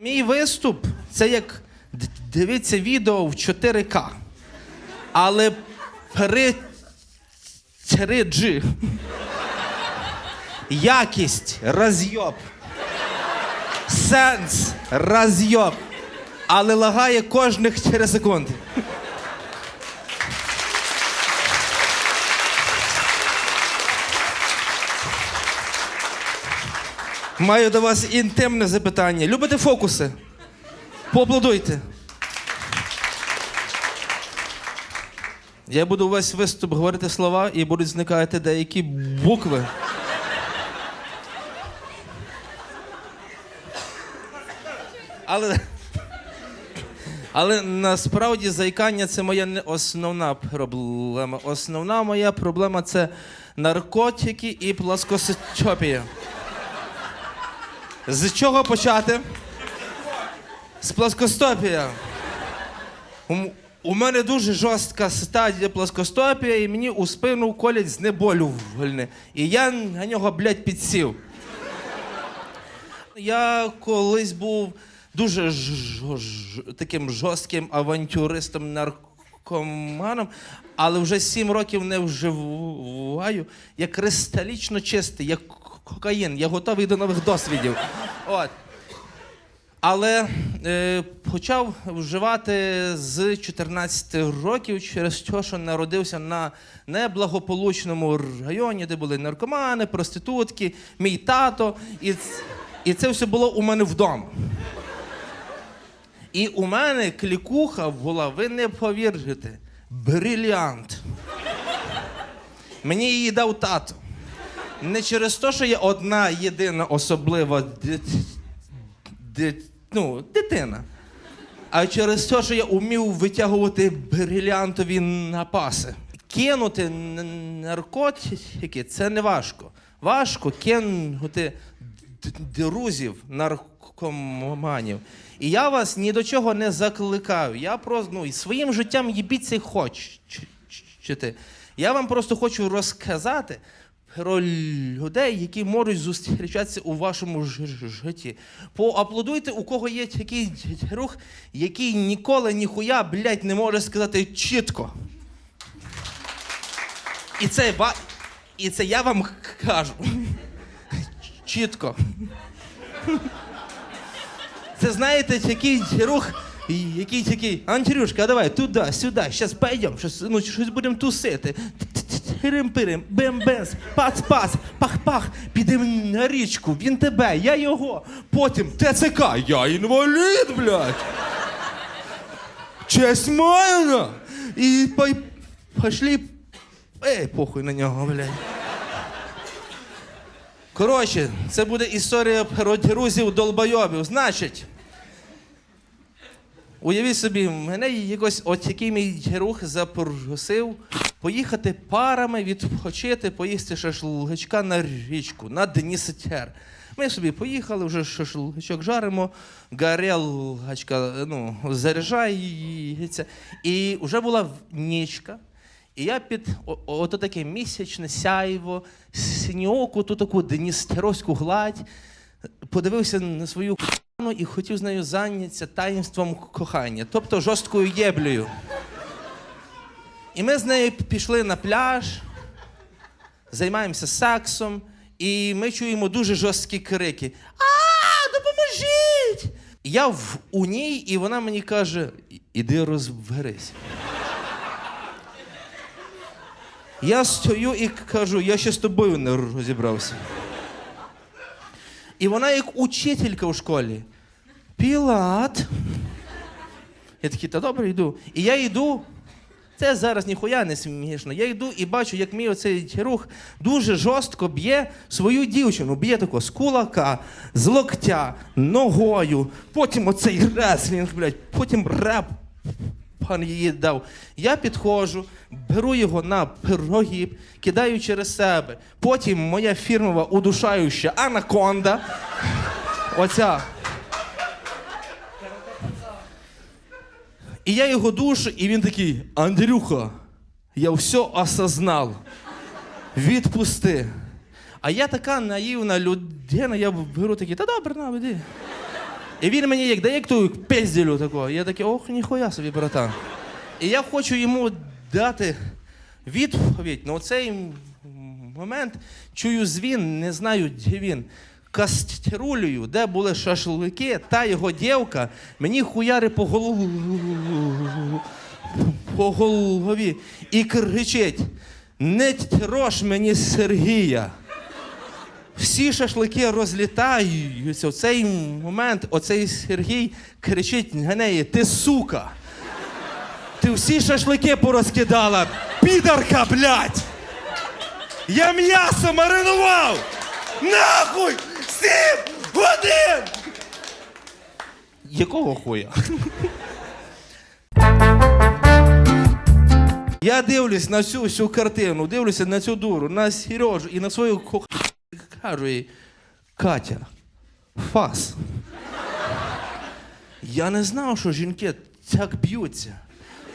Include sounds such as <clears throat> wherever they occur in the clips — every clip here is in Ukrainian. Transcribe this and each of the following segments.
Мій виступ це як дивитися відео в 4К. Але при 3G. Якість розйоб. Сенс розйоб. Але лагає кожних 4 секунди. Маю до вас інтимне запитання. Любите фокуси? Поаплодуйте. Я буду весь виступ говорити слова і будуть зникати деякі букви. Але, але насправді заїкання це моя не основна проблема. Основна моя проблема це наркотики і плоскостопія. З чого почати? З плоскостопія. У, у мене дуже жорстка стадія плоскостопія, і мені у спину колять знеболювальне. І я на нього, блядь, підсів. Я колись був дуже ж- ж- ж- таким жорстким авантюристом, наркоманом, але вже сім років не вживаю. Я кристалічно чистий, як кокаїн. Я готовий до нових досвідів. От. Але е, почав вживати з 14 років через те, що народився на неблагополучному районі, де були наркомани, проститутки, мій тато. І, і це все було у мене вдома. І у мене клікуха була, ви не повірите, брилянт. Мені її дав тато. Не через те, що я одна єдина особлива дит... Дит... ну, дитина. А через те, що я вмів витягувати брилянтові напаси. Кинути наркотики це не важко. Важко кинути друзів, наркоманів. І я вас ні до чого не закликаю. Я просто ну, своїм життям їбіться хочете. Я вам просто хочу розказати про людей, які можуть зустрічатися у вашому житті. Поаплодуйте, у кого є такий рух, який ніколи ніхуя, блядь, не може сказати чітко. І це, і це я вам кажу. Чітко. Це знаєте, такий рух, який такий, Андрюшка, давай туди, сюди, зараз пойдемо, щось, ну, щось будемо тусити. Тирим-пирим, бем-бенс, пац-пац, пах-пах, підемо на річку, він тебе, я його. Потім ТЦК, я інвалід, блядь. Честь моя. І пой- пошли. Ей, похуй на нього, блядь. Коротше, це буде історія друзів долбойобів. Значить, уявіть собі, мене якось от який мій рух запросив поїхати парами відпочити, поїсти шашличка на річку, на Дністер. Ми собі поїхали, вже шашличок жаримо, горілочка ну, заряджається. І вже була нічка. І я під ото таке місячне сяйво, синьоку, ту таку дністеровську гладь, подивився на свою к***ну і хотів з нею зайнятися таїнством кохання, тобто жорсткою єблею. І ми з нею пішли на пляж, займаємося сексом, і ми чуємо дуже жорсткі крики: А, допоможіть! Я в у ній, і вона мені каже: іди розберись. Я стою і кажу, я ще з тобою не розібрався. І вона як учителька у школі. Пілат. Я такий, та добре, йду. І я йду. Це зараз ніхуя не смішно. Я йду і бачу, як мій оцей рух дуже жорстко б'є свою дівчину. Б'є тако з кулака, з локтя, ногою. Потім оцей реслінг, блядь, потім реп пан її дав. Я підходжу, беру його на пирогіб, кидаю через себе. Потім моя фірмова удушаюча анаконда. Оця. І я його душу, і він такий: Андрюха, я все осознав. Відпусти. А я така наївна людина, я беру такий, та добре, на, іди. І він мені як дає ту пизділю такого. Я такий, ох, ніхуя собі, братан. І я хочу йому дати відповідь на цей момент. Чую звін, не знаю, де він. Каструлею, де були шашлики, та його дівка мені хуяри по голову по голові і кричить: не трош мені Сергія. Всі шашлики розлітаються. В цей момент оцей Сергій кричить на неї: ти сука! Ти всі шашлики порозкидала, підарка, блядь! Я м'ясо маринував! Нахуй! Сім годин! Якого хуя? Я дивлюсь на всю всю картину, дивлюся на цю дуру, на Сережу і на свою ко... кажу їй, Катя, фас. Я не знав, що жінки так б'ються.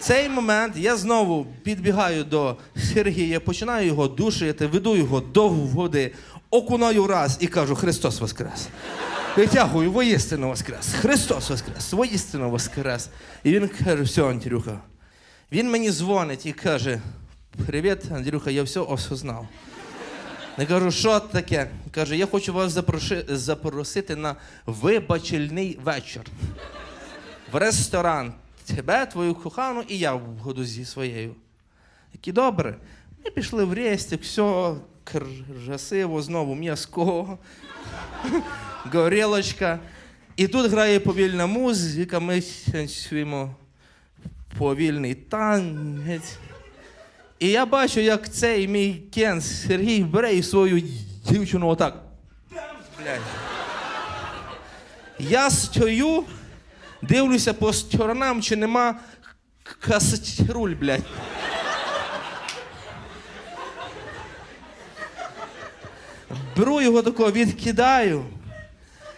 Цей момент я знову підбігаю до Сергія, починаю його душити, веду його до води, окунаю раз і кажу: Христос Воскрес. Витягую, воістину Воскрес. Христос Воскрес, воістину Воскрес. І він каже, все, Андрюха. Він мені дзвонить і каже: Привіт, Андрюха, я все осознав. Я кажу, що таке? Каже, я хочу вас запроши, запросити на вибачильний вечір. В ресторан. Тебе, твою кохану, і я буду зі своєю. Які добре. Ми пішли в рестик, все красиво, знову м'язко, <laughs> горілочка. І тут грає повільна музика, ми танцюємо повільний танець. І я бачу, як цей мій кен Сергій бере і свою дівчину отак. Я стою, дивлюся по сторонам, чи нема каструль, блядь. Беру його такого, відкидаю,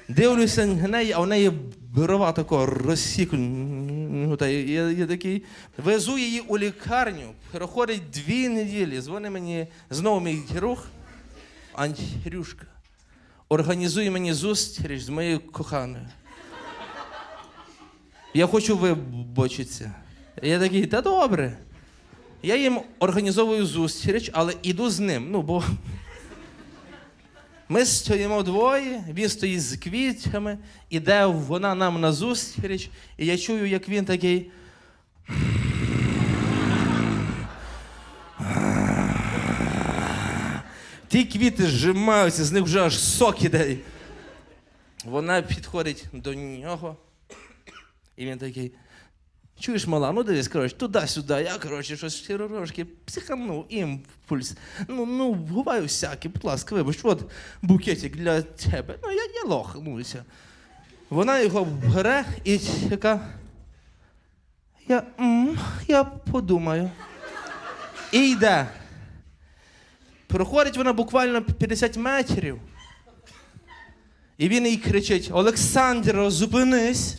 дивлюся на неї, а в неї брова такого розсікнута. Я, я такий везу її у лікарню, проходить дві неділі, дзвонить мені знову мій друг, Андрюшка, організує мені зустріч з моєю коханою. Я хочу вибачитися. Я такий, та добре. Я їм організовую зустріч, але іду з ним. Ну, бо ми стоїмо двоє, він стоїть з квітами, іде вона нам на зустріч, і я чую, як він такий. Ті квіти зжимаються, з них вже аж сок іде. Вона підходить до нього, і він такий. Чуєш, мала, ну дивись, коротше, туди-сюди. Я, коротше, щось трошки психанув, імпульс. Ну, ну, буває всяке, будь ласка, вибач, от букетик для тебе. Ну, я, я лохнуся. Вона його бере і така. Я, я подумаю. І йде. Проходить вона буквально 50 метрів. І він їй кричить: Олександро, зупинись.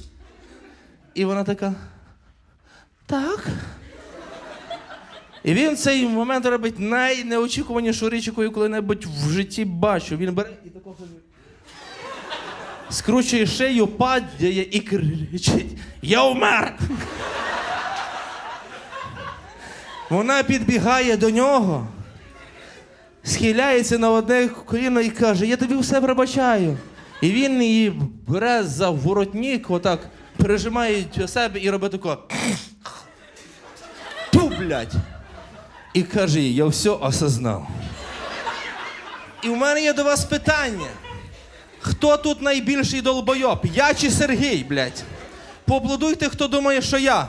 І вона така. Так. І він цей момент робить найнеочікуванішу річ, яку я коли-небудь в житті бачу. Він бере і такого скручує шию, падає і кричить: Я вмер! Вона підбігає до нього, схиляється на одне коліно і каже: Я тобі все пробачаю. І він її бере за воротник, отак прижимає до себе і робить тако. Ту, блядь. І каже їй, я все осознав. І в мене є до вас питання. Хто тут найбільший долбойоб? Я чи Сергій, блядь? Поаплодуйте, хто думає, що я.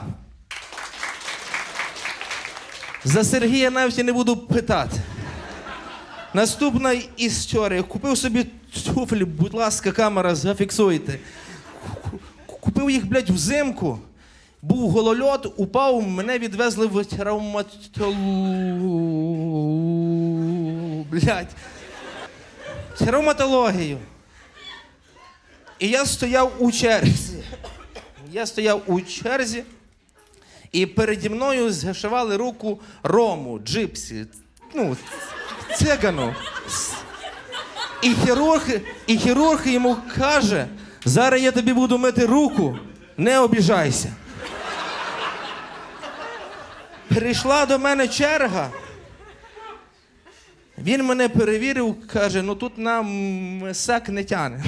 За Сергія навіть не буду питати. Наступна історія. Купив собі туфлі, будь ласка, камера, зафіксуйте. Купив їх, блядь, взимку. Був голольот, упав, мене відвезли в травматологію. Блядь. Травматологію. І я стояв у черзі. Я стояв у черзі, і переді мною згашивали руку Рому, Джипсі. Ну, цигану. І хірург, і хірург йому каже: Зараз я тобі буду мити руку, не обіжайся. Прийшла до мене черга. Він мене перевірив, каже: ну тут нам сак не тяне.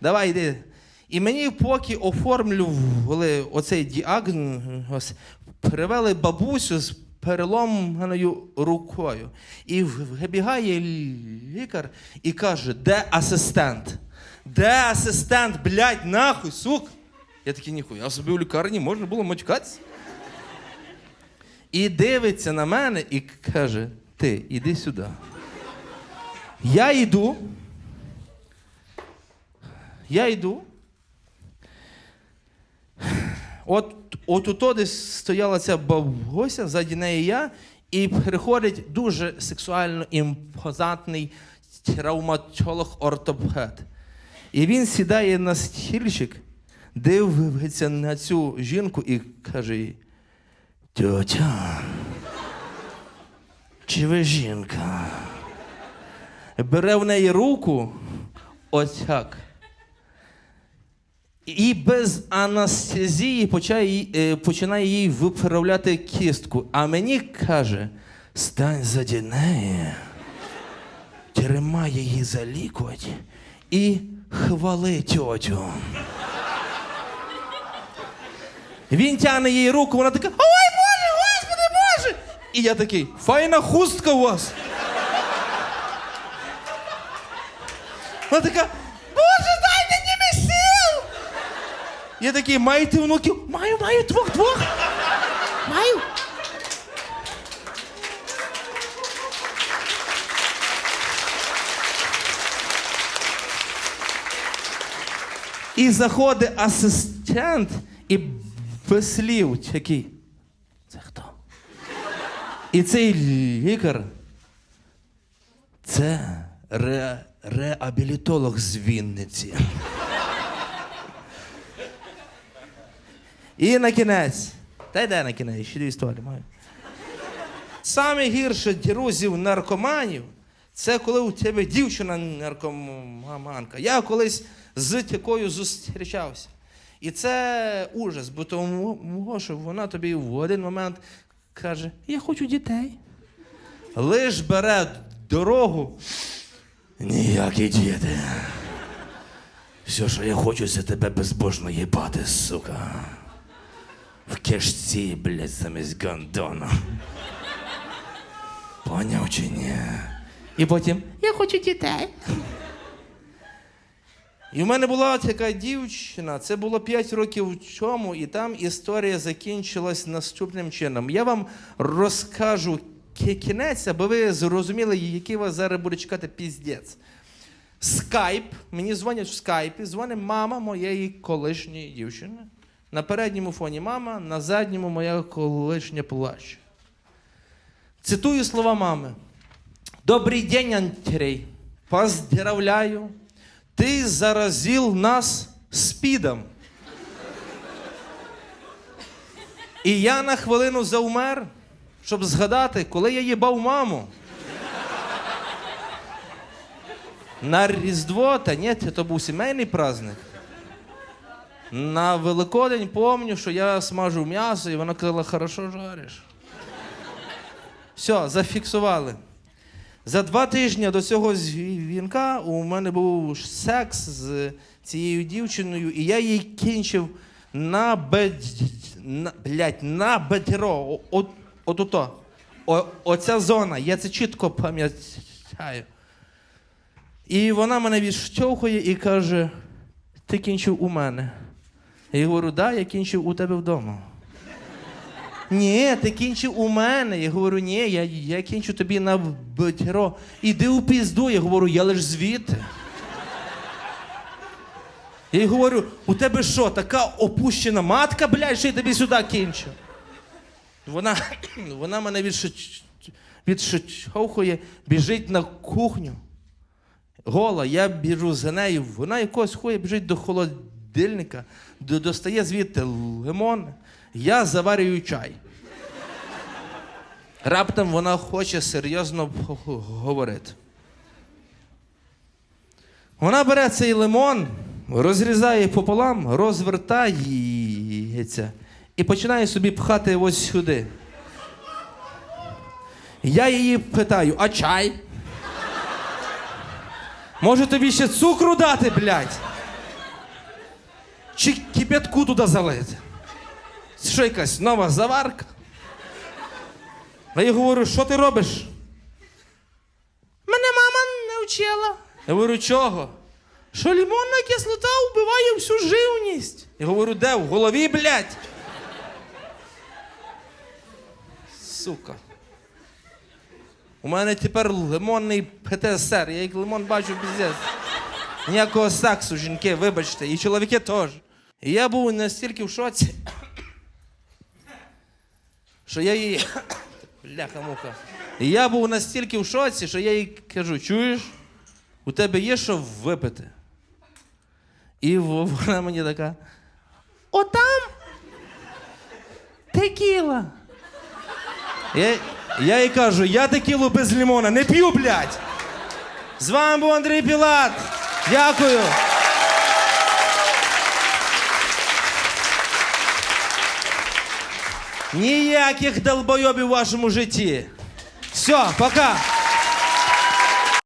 Давай йди. І мені поки оформлювали оцей діагноз, привели бабусю з переломаною рукою. І вибігає лікар і каже: де асистент? Де асистент, блядь, нахуй, сук? Я такий ніхуя, а собі у лікарні можна було матюкатися? І дивиться на мене і каже: ти, іди сюди. Я йду. Я йду. От, от ото десь стояла ця бабуся, ззаді неї я, і приходить дуже сексуально імпозантний травматолог-ортопед. І він сідає на стільчик, дивиться на цю жінку і каже їй: Тьотя, чи ви жінка? Бере в неї руку, отак. І без анестезії е, починає їй виправляти кістку. А мені каже: стань заді неї, тримай її за лікоть і хвали тьотю. Він тягне їй руку, вона така: Ой, Боже, Господи, Боже! І я такий, файна хустка у вас. Вона така, Боже, дайте мені сил! Я такий, маєте внуків? Маю, маю, двох, двох. Маю. І заходить асистент і без слів такий. Це хто? І цей лікар. Це ре, реабілітолог з Вінниці. І на кінець. Та йде на кінець, ще дві історії маю. Саме гірше друзів наркоманів це коли у тебе дівчина наркоманка. Я колись з такою зустрічався. І це ужас, бо тому, що вона тобі в один момент каже: Я хочу дітей. Лиш бере дорогу. Ніякі діти. Все, що я хочу, це тебе безбожно їбати, сука. В кишці, блядь, замість гандона. Поняв чи ні? І потім я хочу дітей. І в мене була така дівчина, це було 5 років в чому, і там історія закінчилась наступним чином. Я вам розкажу кінець, аби ви зрозуміли, який вас зараз буде чекати піздець. Скайп, мені дзвонять в скайпі, дзвонить мама моєї колишньої дівчини. На передньому фоні мама, на задньому моя колишня плащ. Цитую слова мами. Добрий день, Андрей. Поздравляю. Ти заразил нас спідом. І я на хвилину заумер, щоб згадати, коли я їбав маму. На Різдво, та ні, це був сімейний праздник. На Великодень помню, що я смажу м'ясо, і вона казала, хорошо жариш. Все, зафіксували. За два тижні до цього дзвінка у мене був секс з цією дівчиною, і я їй кінчив на бед... на, блядь, на бедро. От, от оця зона, я це чітко пам'ятаю. І вона мене відштовхує і каже: ти кінчив у мене. Я говорю, да, я кінчив у тебе вдома. Ні, ти кінчив у мене. Я говорю, ні, я, я кінчу тобі на бедро. Іди у пізду. Я говорю, я лиш звідти. Я їй говорю, у тебе що, така опущена матка, блядь, що я тобі сюди кінчу? Вона, <clears throat> вона мене відшовхує, біжить на кухню. Гола, я біжу за нею, вона якось хує біжить до холодильника, достає звідти лимон, я заварюю чай. Раптом вона хоче серйозно говорити. Вона бере цей лимон, розрізає пополам, розвертається і починає собі пхати ось сюди. Я її питаю, а чай? Може тобі ще цукру дати, блядь? Чи кип'ятку туди залити? Що якась нова заварка? А я говорю, що ти робиш? Мене мама не вчила. Я говорю, чого? Що лимонна кислота вбиває всю живність. Я говорю, де? В голові, блядь? Сука. У мене тепер лимонний ПТСР. Я як лимон бачу піздець. Ніякого сексу, жінки, вибачте, і чоловіки теж. І я був настільки в шоці, що я їй. Бляха-муха. І я був настільки в шоці, що я їй кажу: чуєш, у тебе є що випити? І вона мені така. Отам текіла. Я, я їй кажу, я текілу без лимона не п'ю, блядь. З вами був Андрій Пілат. Дякую. Ніяких долбойобів у вашому житті. Все, пока.